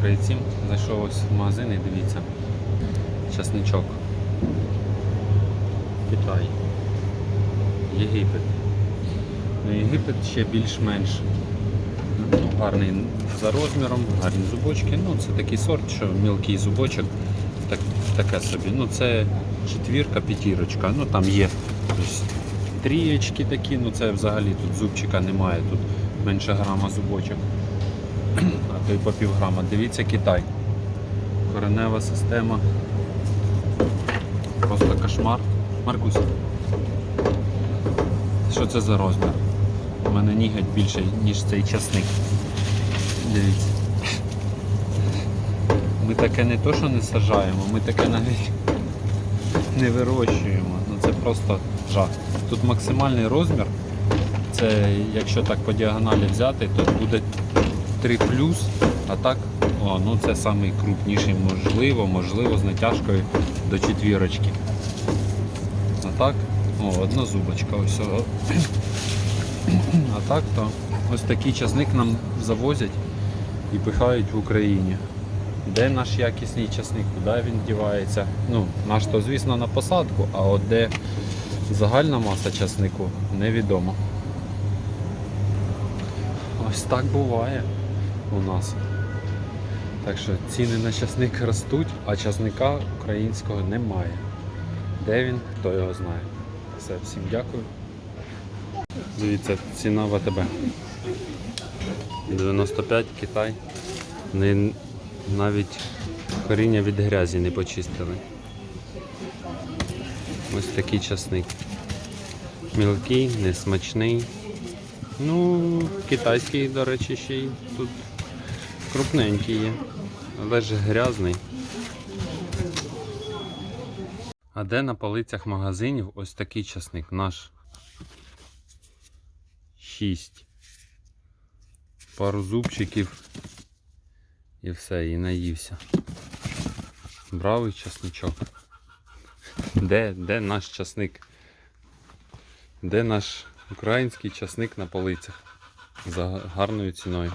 Привіт. Зайшов ось в магазин і дивіться. Часничок. Китай. Єгипет. Ну, Єгипет ще більш-менш ну, гарний за розміром, гарні зубочки. Ну, це такий сорт, що мілкий зубочок. Так, таке собі. Ну, це четвірка, п'ятірочка. Ну там є ось, трієчки такі, ну це взагалі тут зубчика немає, тут менше грама зубочок. То й по півграма. Дивіться Китай. Коренева система. Просто кошмар. Маркус. Що це за розмір? У мене ніготь більше, ніж цей часник. Дивіться. Ми таке не то, що не сажаємо, ми таке навіть не вирощуємо. Ну це просто жах. Тут максимальний розмір. Це якщо так по діагоналі взяти, то буде 3 а так, о, ну це самий крупніший, можливо, можливо, з натяжкою до четвірочки. А так, о, одна зубочка, ось. о. А так то ось такий часник нам завозять і пихають в Україні. Де наш якісний часник, куди він дівається? Ну, наш то, звісно, на посадку, а от де загальна маса часнику, невідомо. Ось так буває у нас. Так що ціни на часник ростуть, а часника українського немає. Де він, хто його знає. Все, всім дякую. Дивіться, ціна в АТБ. 95 Китай. Вони навіть коріння від грязі не почистили. Ось такий часник. Мілкий, несмачний. Ну, китайський, до речі, ще й тут крупненький є, але ж грязний. А де на полицях магазинів ось такий часник наш? 6. Пару зубчиків і все, і наївся. Бравий часничок. Де, де наш часник? Де наш український часник на полицях за гарною ціною?